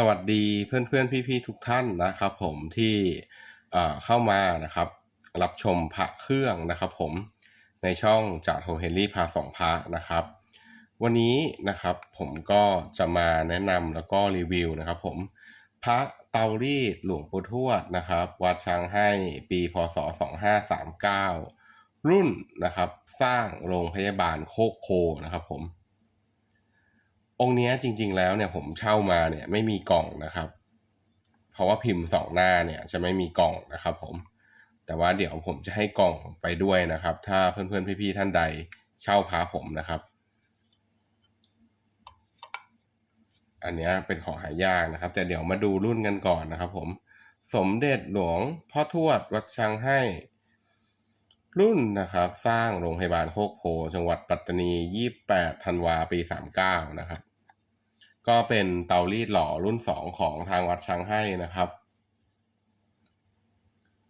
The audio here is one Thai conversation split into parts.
สวัสดีเพื่อนๆพี่ๆทุกท่านนะครับ ผมที่เอ่อเข้ามานะครับ รับชมพระเครื่องนะครับ ผมในช่องจากโฮเฮนรี่พาสองพระนะครับ วันนี้นะครับผมก็จะมาแนะนำแล้วก็รีวิวนะครับ ผมพระเตารีดหลวงปู่ทวดนะครับ วัดช้างให้ปีพศ 2539 รุ่นนะครับ สร้างโรงพยาบาลโคกโคนะครับ ผม องค์เนี้ยจริง ๆ แล้วเนี่ยผมเช่ามาเนี่ยไม่มีกล่องนะครับ เพราะว่าพิมพ์สองหน้าเนี่ยจะไม่มีกล่องนะครับ ผม แต่ว่าเดี๋ยวผมจะให้กล่องไปด้วยนะครับ ถ้าเพื่อนๆพี่ๆท่านใดเช่าพาผมนะครับ อันเนี้ยเป็นของหายากนะครับ แต่เดี๋ยวมาดูรุ่นกันก่อนนะครับ ผม สมเด็จหลวงพ่อทวดวัดช้างให้รุ่นนะครับ สร้างโรงพยาบาลโคกโพจังหวัดปัตตานี 28 ธันวาปี 39 นะครับ ก็เป็นเตารีดหล่อรุ่น 2 ของทางวัดช้างให้นะครับ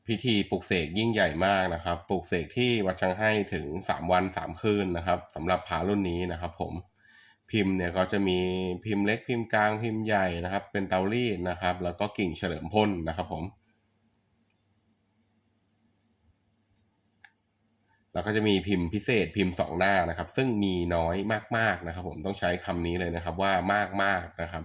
พิธีปลุกเสกยิ่งใหญ่มากนะครับ ปลุกเสกที่วัดช้างให้ถึง 3 วัน 3 คืนนะครับสำหรับพารุ่นนี้นะครับ ผมพิมพ์เนี่ยก็จะมีพิมพ์เล็กพิมพ์กลางพิมพ์ใหญ่นะครับ เป็นเตารีดนะครับ แล้วก็กิ่งเฉลิมพ่นนะครับ ผม แล้วก็จะมีพิมพ์พิเศษพิมพ์สองหน้านะครับ ซึ่งมีน้อยมากๆนะครับ ผมต้องใช้คำนี้เลยนะครับ ว่ามากๆนะครับ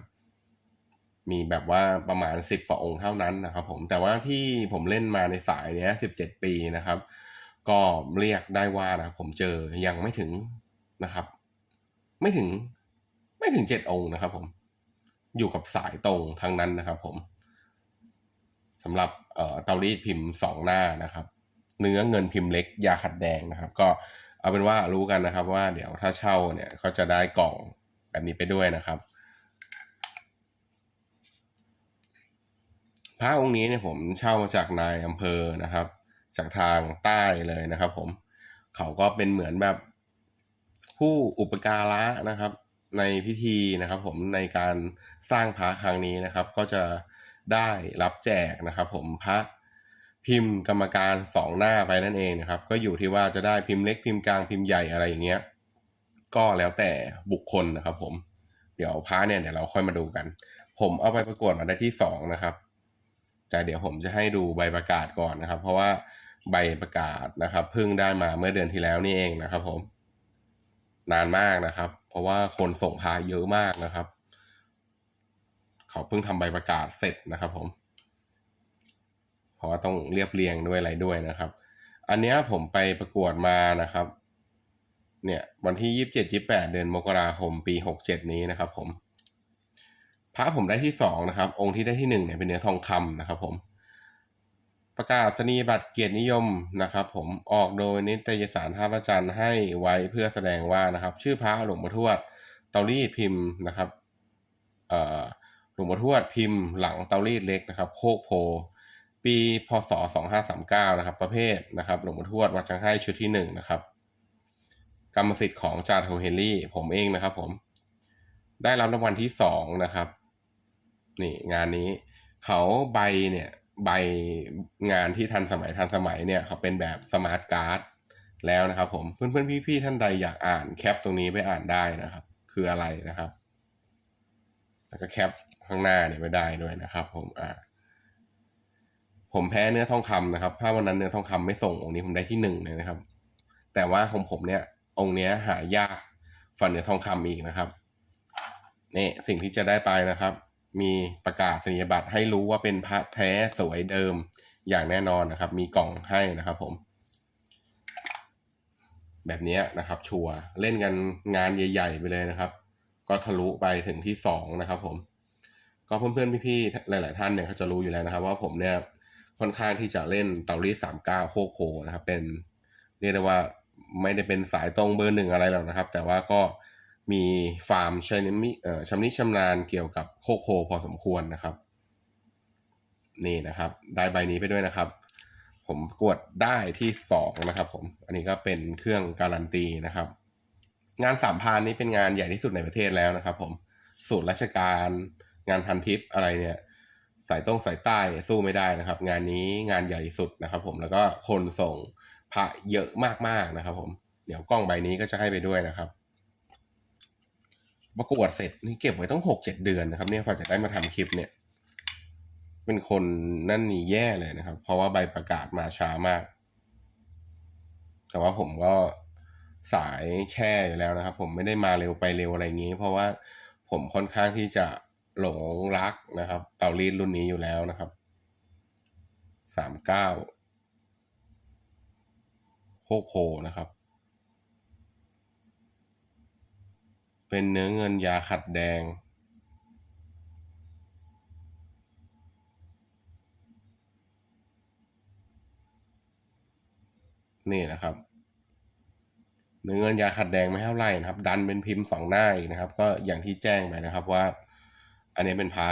มีแบบว่าประมาณสิบกว่าองค์เท่านั้นนะครับ ผมแต่ว่าที่ผมเล่นมาในสายเนี้ยสิบเจ็ดปีนะครับ ก็เรียกได้ว่านะผมเจอยังไม่ถึงนะครับ ไม่ถึงไม่ถึงเจ็ดองค์นะครับ ผม อยู่กับสายตรงทั้งนั้นนะครับ ผมสำหรับเอ่อเตารีดพิมพ์สองหน้านะครับ เนื้อเงินพิมพ์เล็ก ยาขัดแดงนะครับ ก็เอาเป็นว่ารู้กันนะครับว่าเดี๋ยวถ้าเช่าเนี่ยเขาจะได้กล่องแบบนี้ไปด้วยนะครับ พระองค์นี้เนี่ยผมเช่ามาจากนายอำเภอนะครับ จากทางใต้เลยนะครับ ผมเขาก็เป็นเหมือนแบบผู้อุปการะนะครับ ในพิธีนะครับ ผมในการสร้างพระครั้งนี้นะครับ ก็จะได้รับแจกนะครับ ผมพระ พิมพ์กรรมการสองหน้าไปนั่นเองนะครับ ก็อยู่ที่ว่าจะได้พิมพ์เล็กพิมพ์กลางพิมพ์ใหญ่อะไรอย่างเงี้ย ก็แล้วแต่บุคคลนะครับ ผม เดี๋ยวพระเนี่ยเดี๋ยวเราค่อยมาดูกัน ผมเอาไปประกวดมาได้ที่สองนะครับ แต่เดี๋ยวผมจะให้ดูใบประกาศก่อนนะครับ เพราะว่าใบประกาศนะครับเพิ่งได้มาเมื่อเดือนที่แล้วนี่เองนะครับ ผม นานมากนะครับ เพราะว่าคนส่งพาเยอะมากนะครับ เขาเพิ่งทำใบประกาศเสร็จนะครับ ผม ราะว่าต้องเรียบเรียงด้วยอะไรด้วยนะครับ อันนี้ผมไปประกวดมานะครับ เนี่ยวันที่ยี่สิบเจ็ดยี่แปดเดือนมกราคมปีหกเจ็ดนี้นะครับ ผม พระผมได้ที่สองนะครับ องค์ที่ได้ที่หนึ่งเนี่ยเป็นเนื้อทองคำนะครับ ผม ประกาศนียบัตรเกียรตินิยมนะครับ ผมออกโดยนิตยสารท่าพระจันทร์ให้ไว้เพื่อแสดงว่านะครับ ชื่อพระหลวงพ่อทวดเตารีดพิมพ์นะครับหลวงพ่อทวดพิมพ์หลังเตารีดเล็กนะครับ โคกโพ ปีพศ 2539 นะครับ ประเภทนะครับหลวงพ่ทวดวัดชังให้ชุดที่หนึ่งนะครับกรรมสิทธิ์ของจาโทเฮนรี่ ผมเองนะครับผม ได้รับรางวัลที่สองนะครับ นี่งานนี้ เขาใบเนี่ย ใบงานที่ทันสมัยทันสมัยเนี่ย เขาเป็นแบบสมาร์ทการ์ดแล้วนะครับ ผมเพื่อนๆพี่ๆท่านใดอยากอ่านแคปตรงนี้ไปอ่านได้นะครับ คืออะไรนะครับ แล้วก็แคปข้างหน้าเนี่ยไม่ได้ด้วยนะครับ ผมอ่า ผมแพ้เนื้อทองคำนะครับ ถ้าวันนั้นเนื้อทองคำไม่ส่งองค์นี้ผมได้ที่หนึ่งเลยนะครับ แต่ว่าของผมเนี่ย องค์เนี้ยหายากฝันเนื้อทองคำอีกนะครับนี่สิ่งที่จะได้ไปนะครับ มีประกาศนียบัตรให้รู้ว่าเป็นพระแท้สวยเดิมอย่างแน่นอนนะครับ มีกล่องให้นะครับ ผม แบบนี้นะครับ ชัวร์เล่นกันงานใหญ่ๆไปเลยนะครับ ก็ทะลุไปถึงที่สองนะครับ ผม ก็เพื่อนๆพี่ๆหลาย ๆ ท่านเนี่ยเขาจะรู้อยู่แล้วนะครับ ว่าผมเนี่ย ค่อนข้างที่จะเล่นเตารีดสามเก้าโคโคนะครับเป็นเรียกได้ว่าไม่ได้เป็นสายตรงเบอร์หนึ่งอะไรหรอกนะครับ แต่ว่าก็มีฟาร์มชนิมิเอ่อชำนิชำนาญเกี่ยวกับโคโคพอสมควรนะครับ นี่นะครับ ได้ใบนี้ไปด้วยนะครับ ผมกดได้ที่สองนะครับ ผมอันนี้ก็เป็นเครื่องการันตีนะครับ งานสามพานนี้เป็นงานใหญ่ที่สุดในประเทศแล้วนะครับ ผมสูตรราชการงานพันทิปอะไรเนี่ย สายต้งสายใต้สู้ไม่ได้นะครับ งานนี้งานใหญ่สุดนะครับ ผมแล้วก็คนส่งพระเยอะมากๆนะครับ ผมเดี๋ยวกล้องใบนี้ก็จะให้ไปด้วยนะครับประกวดเสร็จนี่เก็บไว้ต้องหกเจ็ดเดือนนะครับ เนี่ยพอจะได้มาทำคลิปเนี่ย เป็นคนนั่นนี่แย่เลยนะครับ เพราะว่าใบประกาศมาช้ามาก แต่ว่าผมก็สายแช่อยู่แล้วนะครับ ผมไม่ได้มาเร็วไปเร็วอะไรงนี้ เพราะว่าผมค่อนข้างที่จะ หลงรักนะครับ เตารีดรุ่นนี้อยู่แล้วนะครับสามเก้าโคโพนะครับ เป็นเนื้อเงินยาขัดแดง นี่นะครับเนื้อเงินยาขัดแดงไม่เท่าไหร่นะครับ ดันเป็นพิมพ์สองหน้าอีกนะครับ ก็อย่างที่แจ้งไปนะครับว่า อันนี้เป็นพระ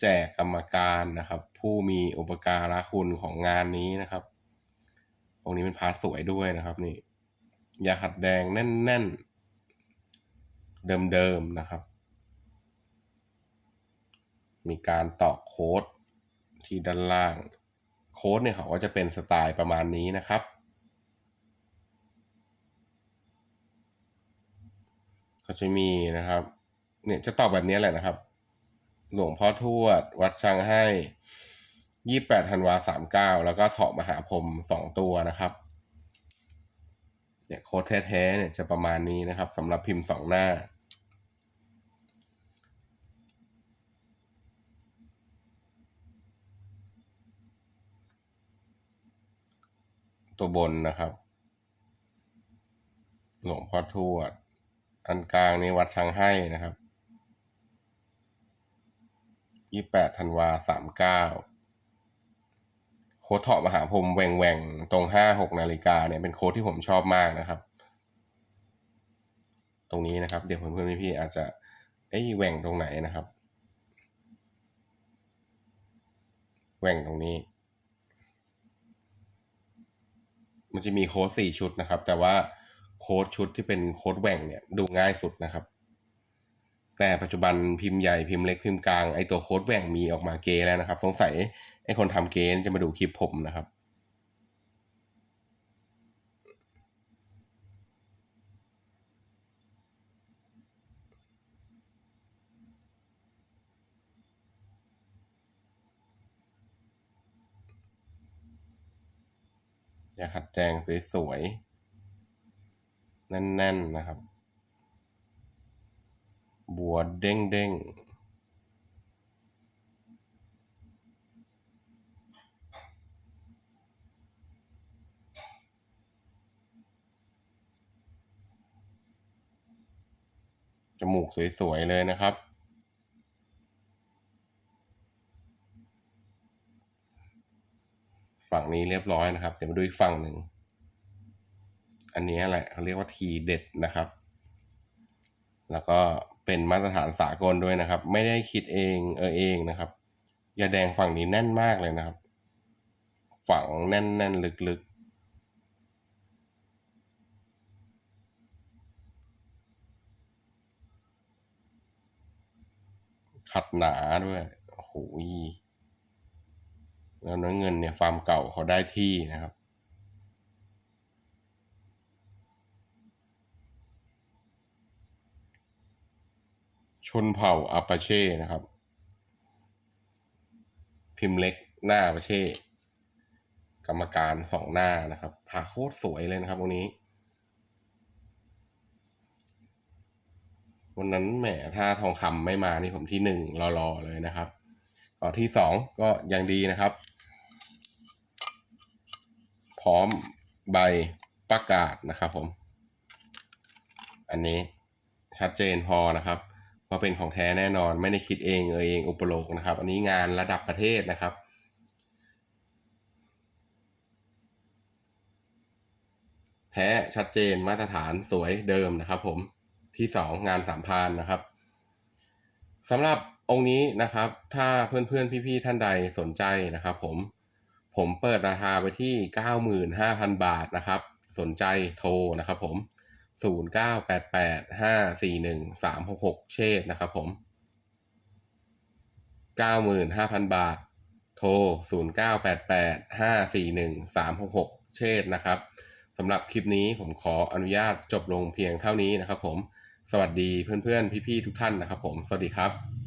แจกกรรมการนะครับ ผู้มีอุปการะคุณของงานนี้นะครับองค์นี้เป็นพระสวยด้วยนะครับนี่ยาขัดแดงแน่นๆ เดิมๆนะครับ มีการตอกโค้ดที่ด้านล่าง โค้ดเนี่ยเขาก็จะเป็นสไตล์ประมาณนี้นะครับ ก็จะมีนะครับ เนี่ยจะตอบแบบนี้แหละนะครับ หลวงพ่อทวด วัดช้างให้ยี่แปดธันวาสามเก้าแล้วก็เถาะมหาพรหมสองตัวนะครับ เนี่ยโค้ดแท้ๆเนี่ยจะประมาณนี้นะครับสำหรับพิมพ์สองหน้า ตัวบนนะครับ หลวงพ่อทวด อันกลางนี่วัดช้างให้นะครับ ยี่แปดธันวาสามเก้าโค้ดเถาะมหาพรหมแหว่งแหว่งตรงห้าหกนาฬิกาเนี่ยเป็นโค้ดที่ผมชอบมากนะครับ ตรงนี้นะครับ เดี๋ยวเพื่อนๆพี่ๆอาจจะเอ้ยแหว่งตรงไหนนะครับแหว่งตรงนี้ มันจะมีโค้ดสี่ชุดนะครับ แต่ว่าโค้ดชุดที่เป็นโค้ดแหว่งเนี่ยดูง่ายสุดนะครับ แต่ปัจจุบันพิมพ์ใหญ่พิมพ์เล็กพิมพ์กลางไอตัวโค้ดแหว่งมีออกมาเกแล้วนะครับ สงสัยไอคนทำเกจะมาดูคลิปผมนะครับอย่าขัดแดงสวยๆแน่นๆนะครับ บัวเด้งๆจมูกสวย ๆ เลยนะครับ ฝั่งนี้เรียบร้อยนะครับ เดี๋ยวมาดูอีกฝั่งหนึ่ง อันนี้แหละเขาเรียกว่าทีเด็ดนะครับ แล้วก็ เป็นมาตรฐานสากลด้วยนะครับ ไม่ได้คิดเองเออเองนะครับยาแดงฝั่งนี้แน่นมากเลยนะครับ ฝังแน่นๆลึกๆขัดหนาด้วยโอ้โหแล้วเนื้อเงินเนี่ยฟาร์มเก่าเขาได้ที่นะครับ ชนเผ่าอาปาเช่นะครับ พิมพ์เล็กหน้าอาปาเช่ กรรมการสองหน้านะครับผ่าโคตรสวยเลยนะครับวันนี้ วันนั้นแหมถ้าทองคำไม่มานี่ผมที่หนึ่งรอๆเลยนะครับต่อที่สองก็ยังดีนะครับ พร้อมใบประกาศนะครับผม อันนี้ชัดเจนพอนะครับ ว่าเป็นของแท้แน่นอนไม่ได้คิดเองเออเองอุปโลกนะครับ อันนี้งานระดับประเทศนะครับ แท้ชัดเจนมาตรฐานสวยเดิมนะครับ ผมที่สองงานสามพานนะครับสำหรับองค์นี้นะครับ ถ้าเพื่อนๆพี่ๆท่านใดสนใจนะครับ ผมผมเปิดราคาไปที่เก้าหมื่นห้าพันบาทนะครับ สนใจโทรนะครับผม ศูนย์เก้าแปดแปดห้าสี่หนึ่งสามหกหกเชษนะครับผมเก้าหมื่นห้าพันบาท โทรศูนย์เก้าแปดแปดห้าสี่หนึ่งสามหกหกเชษนะครับสำหรับคลิปนี้ผมขออนุญาตจบลงเพียงเท่านี้นะครับผม สวัสดีเพื่อนๆ พี่ๆ ทุกท่านนะครับผม สวัสดีครับ